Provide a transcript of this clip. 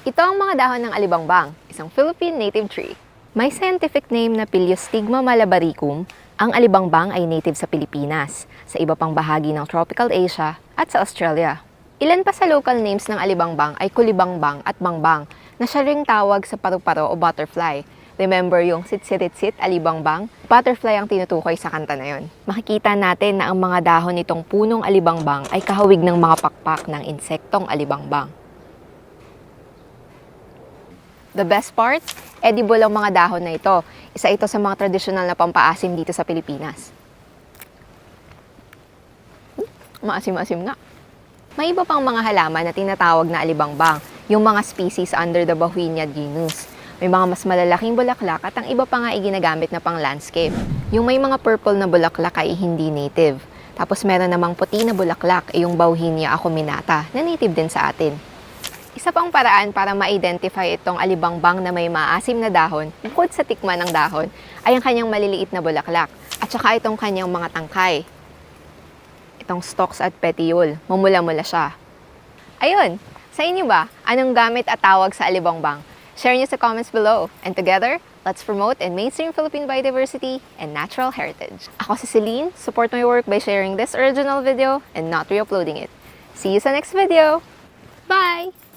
Ito ang mga dahon ng alibangbang, isang Philippine native tree. May scientific name na Piliostigma malabaricum, ang alibangbang ay native sa Pilipinas, sa iba pang bahagi ng tropical Asia at sa Australia. Ilan pa sa local names ng alibangbang ay kulibangbang at bangbang, na siya ring tawag sa paru-paro o butterfly. Remember yung sit-sit-sit alibangbang? Butterfly ang tinutukoy sa kanta na yon. Makikita natin na ang mga dahon nitong punong alibangbang ay kahawig ng mga pakpak ng insektong alibangbang. The best part, edible ang mga dahon na ito. Isa ito sa mga tradisyonal na pampaasim dito sa Pilipinas. Maasim-asim nga. May iba pang mga halaman na tinatawag na alibangbang, yung mga species under the Bahuinia genus. May mga mas malalaking bulaklak at ang iba pa nga ay ginagamit na pang landscape. Yung may mga purple na bulaklak ay hindi native. Tapos meron namang puti na bulaklak ay yung Bauhinia acuminata na native din sa atin. Isa pang paraan para ma-identify itong alibangbang na may maasim na dahon, bukod sa tikman ng dahon, ay ang kanyang maliliit na bulaklak at saka itong kanyang mga tangkay. Itong stalks at petiole, mamula-mula siya. Ayun, sa inyo ba, anong gamit at tawag sa alibangbang? Share niyo sa comments below. And together, let's promote and mainstream Philippine biodiversity and natural heritage. Ako si Celine, support my work by sharing this original video and not re-uploading it. See you sa next video! Bye!